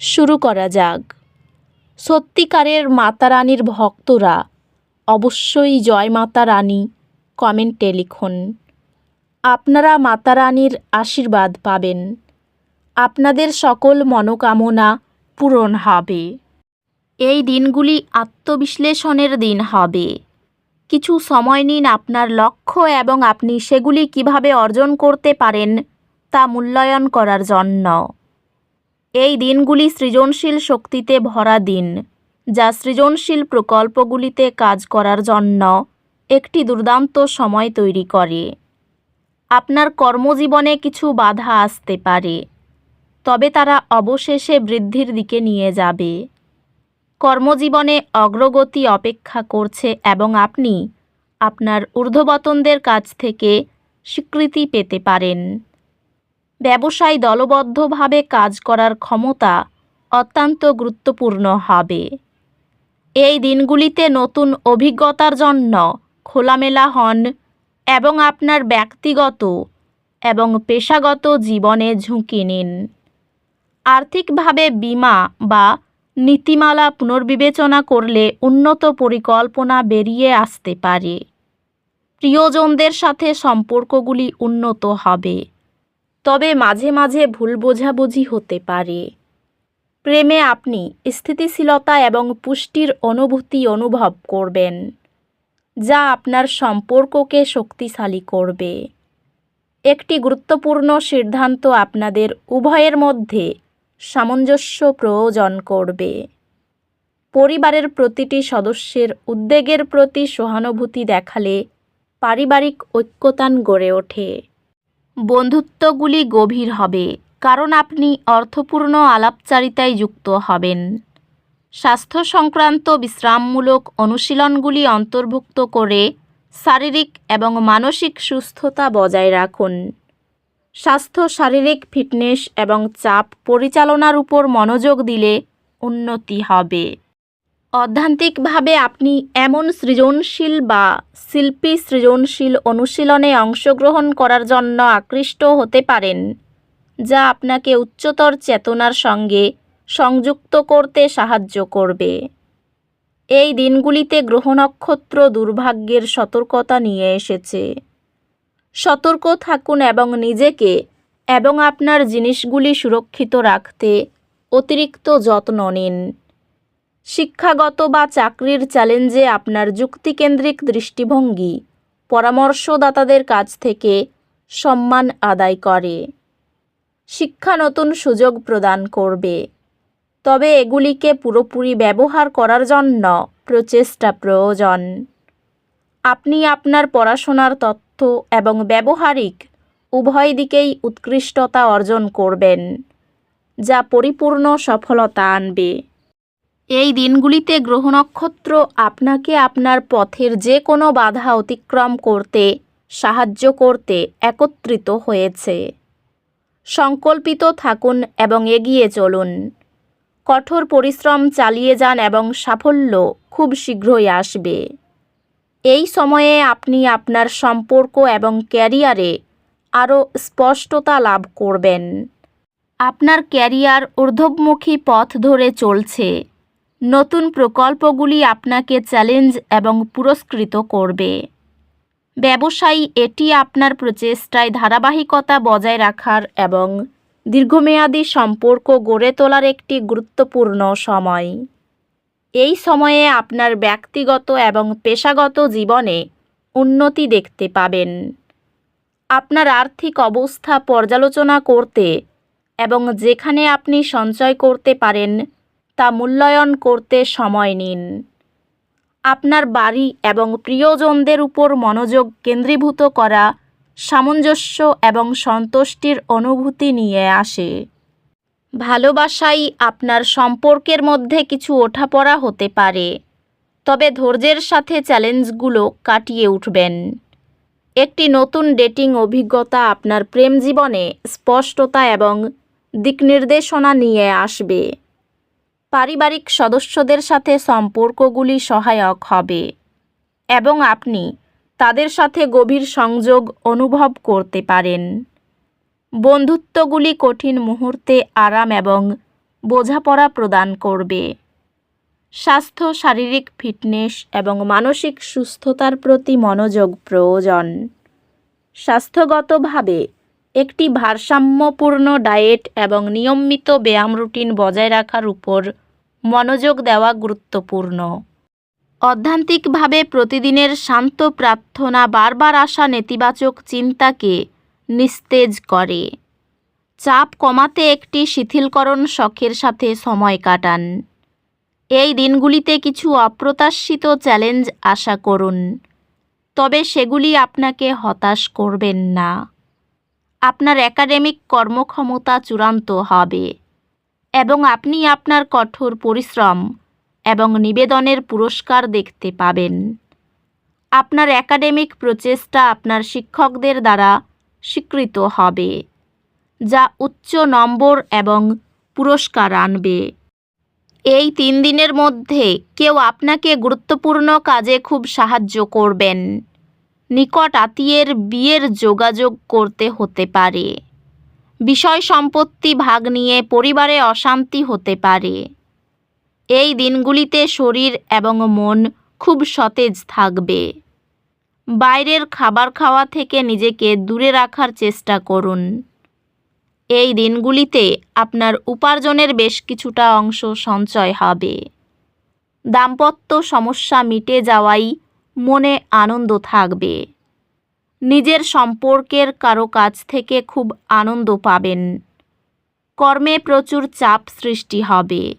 শুরু করা যাক। সত্যিকারের মাতা রানীর ভক্তরা, অবশ্যই জয় মাতা রানী কমেন্টে লিখুন। আপনারা মাতা রানীর আশীর্বাদ পাবেন। আপনাদের সকল মনোকামনা পূরণ হবে। এই দিনগুলি আত্মবিশ্লেষণের দিন হবে। কিছু সময় নিন আপনার লক্ষ্য এবং আপনি সেগুলি কীভাবে অর্জন করতে পারেন তা মূল্যায়ন করার জন্য। এই দিনগুলি সৃজনশীল শক্তিতে ভরা দিন, যা সৃজনশীল প্রকল্পগুলিতে কাজ করার জন্য একটি দুর্দান্ত সময় তৈরি করে। আপনার কর্মজীবনে কিছু বাধা আসতে পারে, তবে তারা অবশেষে বৃদ্ধির দিকে নিয়ে যাবে। কর্মজীবনে অগ্রগতি অপেক্ষা করছে এবং আপনি আপনার ঊর্ধ্ববতনদের কাছ থেকে স্বীকৃতি পেতে পারেন। ব্যবসায় দলবদ্ধভাবে কাজ করার ক্ষমতা অত্যন্ত গুরুত্বপূর্ণ হবে। এই দিনগুলিতে নতুন অভিজ্ঞতার জন্য খোলামেলা হন এবং আপনার ব্যক্তিগত এবং পেশাগত জীবনে ঝুঁকি নিন। আর্থিকভাবে বীমা বা নীতিমালা পুনর্বিবেচনা করলে উন্নত পরিকল্পনা বেরিয়ে আসতে পারে। প্রিয়জনদের সাথে সম্পর্কগুলি উন্নত হবে। তবে মাঝে মাঝে ভুল বোঝাবুঝি হতে পারে। প্রেমে আপনি স্থিতিশীলতা এবং পুষ্টির অনুভূতি অনুভব করবেন, যা আপনার সম্পর্ককে শক্তিশালী করবে। একটি গুরুত্বপূর্ণ সিদ্ধান্ত আপনাদের উভয়ের মধ্যে সামঞ্জস্য প্রয়োজন করবে। পরিবারের প্রতিটি সদস্যের উদ্বেগের প্রতি সহানুভূতি দেখালে পারিবারিক ঐক্যতান গড়ে ওঠে। বন্ধুত্বগুলি গভীর হবে, কারণ আপনি অর্থপূর্ণ আলাপচারিতায় যুক্ত হবেন। স্বাস্থ্য সংক্রান্ত বিশ্রামমূলক অনুশীলনগুলি অন্তর্ভুক্ত করে শারীরিক এবং মানসিক সুস্থতা বজায় রাখুন। স্বাস্থ্য, শারীরিক ফিটনেস এবং চাপ পরিচালনার উপর মনোযোগ দিলে উন্নতি হবে। অধ্যান্তিকভাবে আপনি এমন সৃজনশীল বা শিল্পী সৃজনশীল অনুশীলনে অংশগ্রহণ করার জন্য আকৃষ্ট হতে পারেন, যা আপনাকে উচ্চতর চেতনার সঙ্গে সংযুক্ত করতে সাহায্য করবে। এই দিনগুলিতে গ্রহ নক্ষত্র দুর্ভাগ্যের সতর্কতা নিয়ে এসেছে। সতর্ক থাকুন এবং নিজেকে এবং আপনার জিনিসগুলি সুরক্ষিত রাখতে অতিরিক্ত যত্ন নিন। শিক্ষাগত বা চাকরির চ্যালেঞ্জে আপনার যুক্তিকেন্দ্রিক দৃষ্টিভঙ্গি পরামর্শদাতাদের কাছ থেকে সম্মান আদায় করে। শিক্ষা নতুন সুযোগ প্রদান করবে। তবে এগুলিকে পুরোপুরি ব্যবহার করার জন্য প্রচেষ্টা প্রয়োজন। আপনি আপনার পড়াশোনার তথ্য এবং ব্যবহারিক উভয় দিকেই উৎকৃষ্টতা অর্জন করবেন, যা পরিপূর্ণ সফলতা আনবে। এই দিনগুলিতে গ্রহ নক্ষত্র আপনাকে আপনার পথের যে কোনো বাধা অতিক্রম করতে, সাহায্য করতে একত্রিত হয়েছে। সংকল্পিত থাকুন এবং এগিয়ে চলুন। কঠোর পরিশ্রম চালিয়ে যান এবং সাফল্য খুব শীঘ্রই আসবে। এই সময়ে আপনি আপনার সম্পর্ক এবং ক্যারিয়ারে আরও স্পষ্টতা লাভ করবেন। আপনার ক্যারিয়ার ঊর্ধ্বমুখী পথ ধরে চলছে। নতুন প্রকল্পগুলি আপনাকে চ্যালেঞ্জ এবং পুরস্কৃত করবে। ব্যবসায়ী, এটি আপনার প্রচেষ্টায় ধারাবাহিকতা বজায় রাখার এবং দীর্ঘমেয়াদী সম্পর্ক গড়ে তোলার একটি গুরুত্বপূর্ণ সময়। এই সময়ে আপনার ব্যক্তিগত এবং পেশাগত জীবনে উন্নতি দেখতে পাবেন। আপনার আর্থিক অবস্থা পর্যালোচনা করতে এবং যেখানে আপনি সঞ্চয় করতে পারেন তা মূল্যায়ন করতে সময় নিন। আপনার বাড়ি এবং প্রিয়জনদের উপর মনোযোগ কেন্দ্রীভূত করা সামঞ্জস্য এবং সন্তুষ্টির অনুভূতি নিয়ে আসে। ভালোবাসাই আপনার সম্পর্কের মধ্যে কিছু ওঠাপড়া হতে পারে, তবে ধৈর্যের সাথে চ্যালেঞ্জগুলো কাটিয়ে উঠবেন। একটি নতুন ডেটিং অভিজ্ঞতা আপনার প্রেম জীবনে স্পষ্টতা এবং দিকনির্দেশনা নিয়ে আসবে। পারিবারিক সদস্যদের সাথে সম্পর্কগুলি সহায়ক হবে এবং আপনি তাদের সাথে গভীর সংযোগ অনুভব করতে পারেন। বন্ধুত্বগুলি কঠিন মুহূর্তে আরাম এবং বোঝাপড়া প্রদান করবে। স্বাস্থ্য, শারীরিক ফিটনেস এবং মানসিক সুস্থতার প্রতি মনোযোগ প্রয়োজন। স্বাস্থ্যগতভাবে একটি ভারসাম্যপূর্ণ ডায়েট এবং নিয়মিত ব্যায়াম রুটিন বজায় রাখার উপর মনোযোগ দেওয়া গুরুত্বপূর্ণ। অধ্যান্তিকভাবে প্রতিদিনের শান্ত প্রার্থনা বারবার আসা নেতিবাচক চিন্তাকে নিস্তেজ করে। চাপ কমাতে একটি শিথিলকরণ শখের সাথে সময় কাটান। এই দিনগুলিতে কিছু অপ্রত্যাশিত চ্যালেঞ্জ আশা করুন, তবে সেগুলি আপনাকে হতাশ করবেন না। আপনার একাডেমিক কর্মক্ষমতা চূড়ান্ত হবে। এবং আপনি আপনার কঠোর পরিশ্রম এবং নিবেদনের পুরস্কার দেখতে পাবেন। আপনার একাডেমিক প্রচেষ্টা আপনার শিক্ষকদের দ্বারা স্বীকৃত হবে, যা উচ্চ নম্বর এবং পুরস্কার আনবে। এই তিন দিনের মধ্যে কেউ আপনাকে গুরুত্বপূর্ণ কাজে খুব সাহায্য করবেন। নিকট আত্মীয়ের বিয়ের যোগাযোগ করতে হতে পারে। বিষয় সম্পত্তি ভাগ নিয়ে পরিবারে অশান্তি হতে পারে। এই দিনগুলিতে শরীর এবং মন খুব সতেজ থাকবে। বাইরের খাবার খাওয়া থেকে নিজেকে দূরে রাখার চেষ্টা করুন। এই দিনগুলিতে আপনার উপার্জনের বেশ কিছুটা অংশ সঞ্চয় হবে। দাম্পত্য সমস্যা মিটে যাওয়াই মনে আনন্দ থাকবে। নিজের সম্পর্কের কারও কাছ থেকে খুব আনন্দ পাবেন। কর্মে প্রচুর চাপ সৃষ্টি হবে।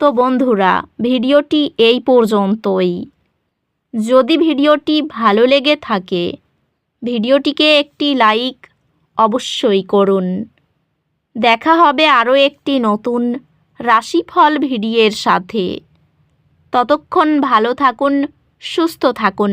তো বন্ধুরা, ভিডিওটি এই পর্যন্তই। যদি ভিডিওটি ভালো লেগে থাকে, ভিডিওটিকে একটি লাইক অবশ্যই করুন। দেখা হবে আরও একটি নতুন রাশিফল ভিডিওর সাথে। ততক্ষণ ভালো থাকুন, সুস্থ থাকুন।